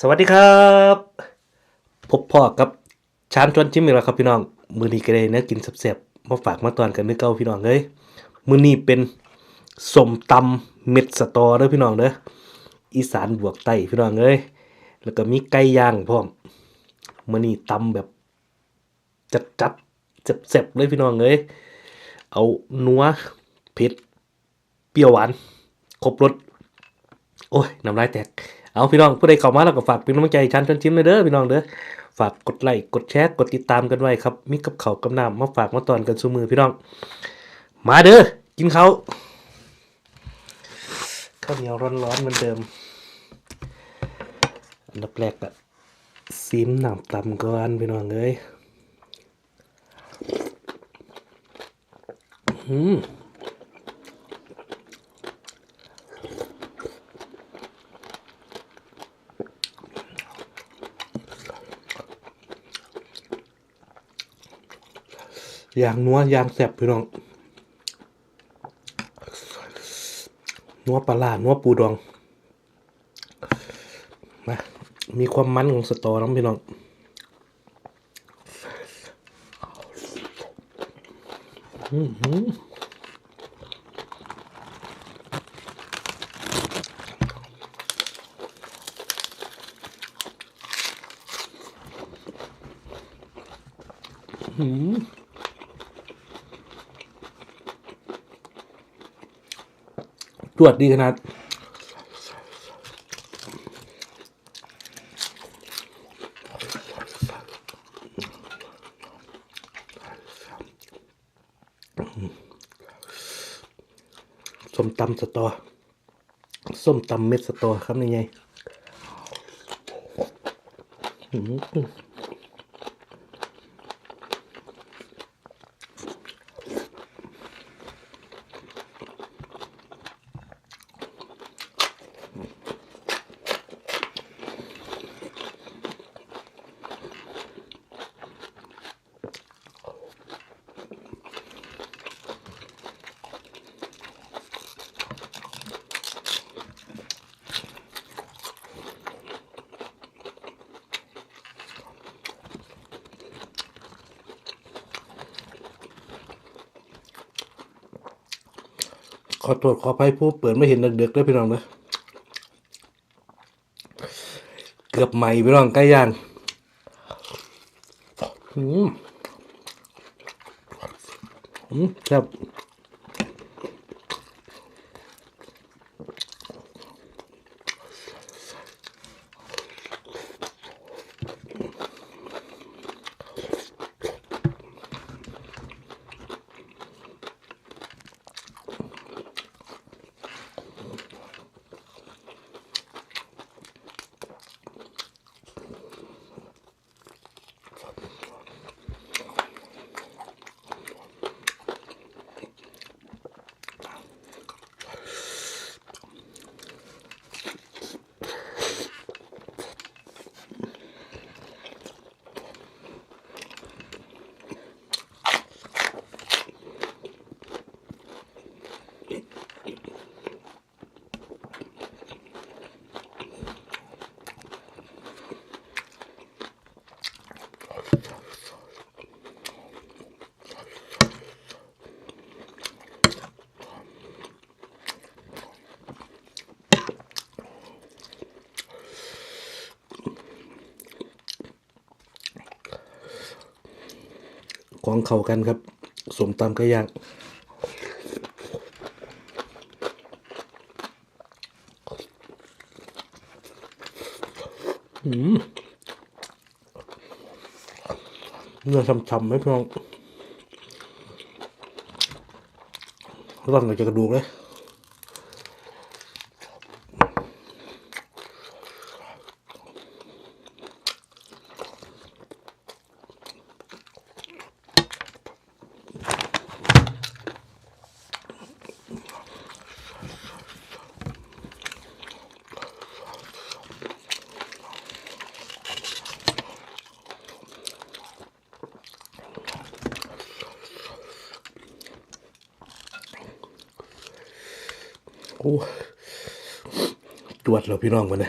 สวัสดีครับ พบพ่อกับชานชวนชิมอีกแล้วครับพี่น้อง มือนี้ก็ได้เนื้อกินแซ่บๆมาฝากมาตอนกันนึกเก้าพี่น้องเลยมือนี้เป็นสมตำเม็ดสตอเด้อพี่น้องเด้ออีสานบวกไต้พี่น้องเอ้ยแล้วก็มีไก่ย่างพร้อมมือนี้ตำแบบจัดจัดๆแซ่บๆเลยพี่น้องเอ้ยเอานัวเผ็ดเปรี้ยวหวานครบรสโอ้ยน้ำลายแตก เอาพี่น้องผู้ใดเข้ามาแล้วก็ฝากเป็นกำลังใจให้ชันชวนชิมเลยเด้อพี่น้องเด้อฝากกดไลค์กดแชร์กดติดตามกันไว้ครับมีกับเขากับน้ำมาฝากมาตอนกันสู้มือพี่น้อง มาเด้อกินเขาข้าวเหนียวร้อนๆเหมือนเดิม อันดับแรกอะซีมหน้ำตำก่อนพี่น้องเอ้ยอืม ยางนัวยางแสบพี่น้องนัวปลาร้านัวปูดองมามีความมันของสตอน้ำพี่น้องอือหือ ตรวจดีขนาดส้มตำสตอ ส้มตำเม็ดสตอครับนี่ไง อื้อ อขอโทษขออภัยผู้เปิดไม่เห็นเด็กๆด้วยพี่น้องเลยเกือบใหม่พี่น้องใกล้ย่างอืมอืมครับ ของเข้ากันครับสมตำไก่ย่าง เนื้อช่ำๆไหมพี่น้องร่อนออกจากกระดูกเลย ตรวจแล้วพี่น้องมาเล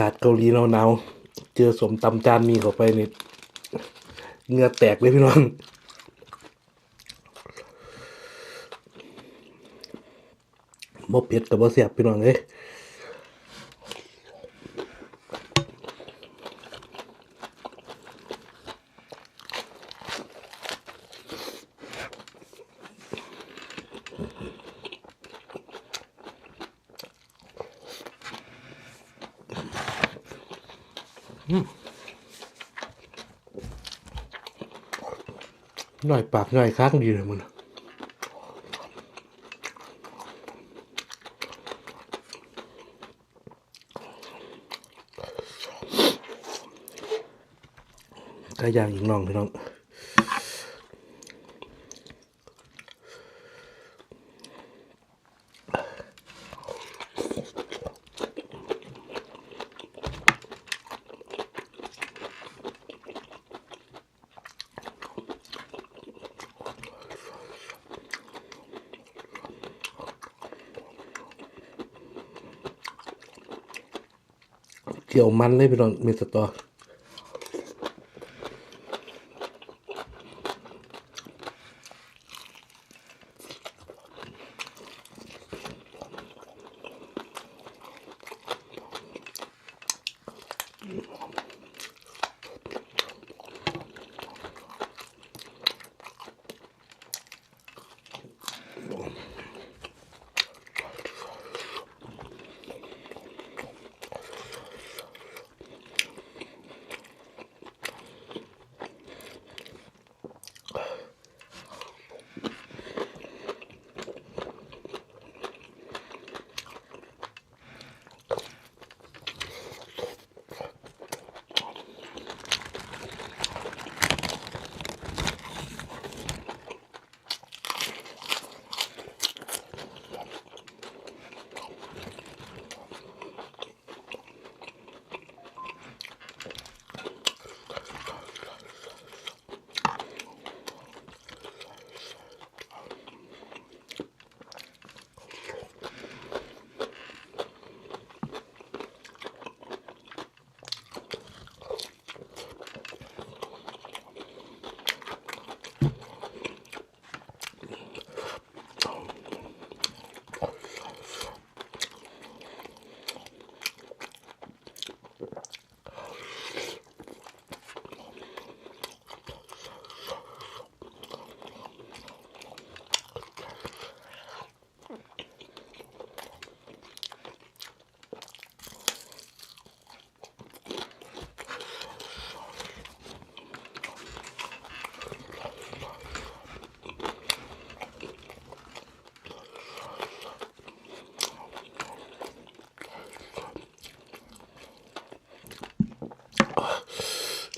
ากาศเกาหลีหนาวๆเจอสมตำจานมีเข้าไปนี่เหงื่อแตกเลยพี่น้องบ่เผ็ดกับบ่เสียบพี่น้องเอ้ย หน่อยปากหน่อยค้างดีเลยมึงน่ะก็ย่างอีกน้องพี่น้อง เกี่ยวมันเลยพี่น้องมีสตอ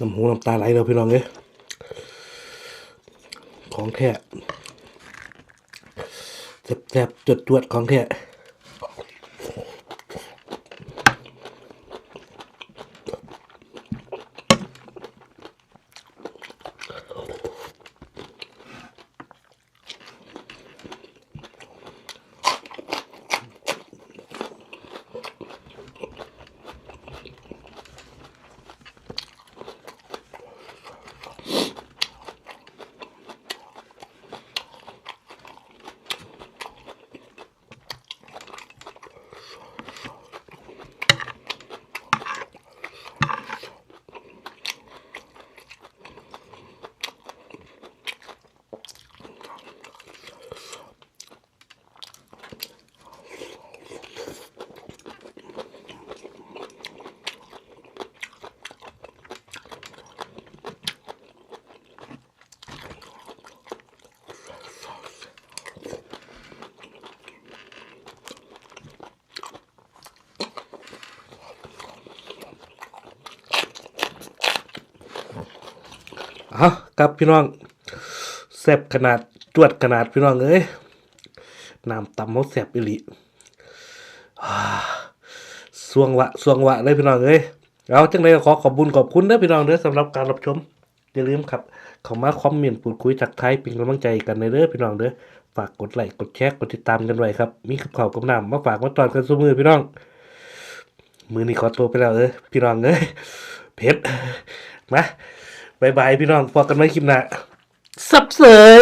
น้ำหูน้ำตาไหลเราพี่น้องเอ้ยของแท้แซ่บๆจดจวดๆของแท้ เอาครับพี่น้องแซบขนาดจวดขนาดพี่น้องเอ้ยน้ำตำเขาแซบอีหลีอ่าสวงวะสวงวะเลยพี่น้องเอ้ยเอาจังเลยขอขอบบุญขอบคุณเด้อพี่น้องเด้อสำหรับการรับชมอย่าลืมครับเข้ามาคอมเมนต์พูดคุยทักทายเป็นกำลังใจกันในเด้อพี่น้องเด้อฝากกดไลค์กดแชร์กดติดตามกันไว้ครับ มีข่าวกับน้ำมาฝากมาตอนกันสมือพี่น้อง มือนี้ขอตัวไปแล้วเอ้ยพี่น้องเอ้ยเพชรมา บายบายพี่น้องพอกันไว้คลิปหน้าสับเสย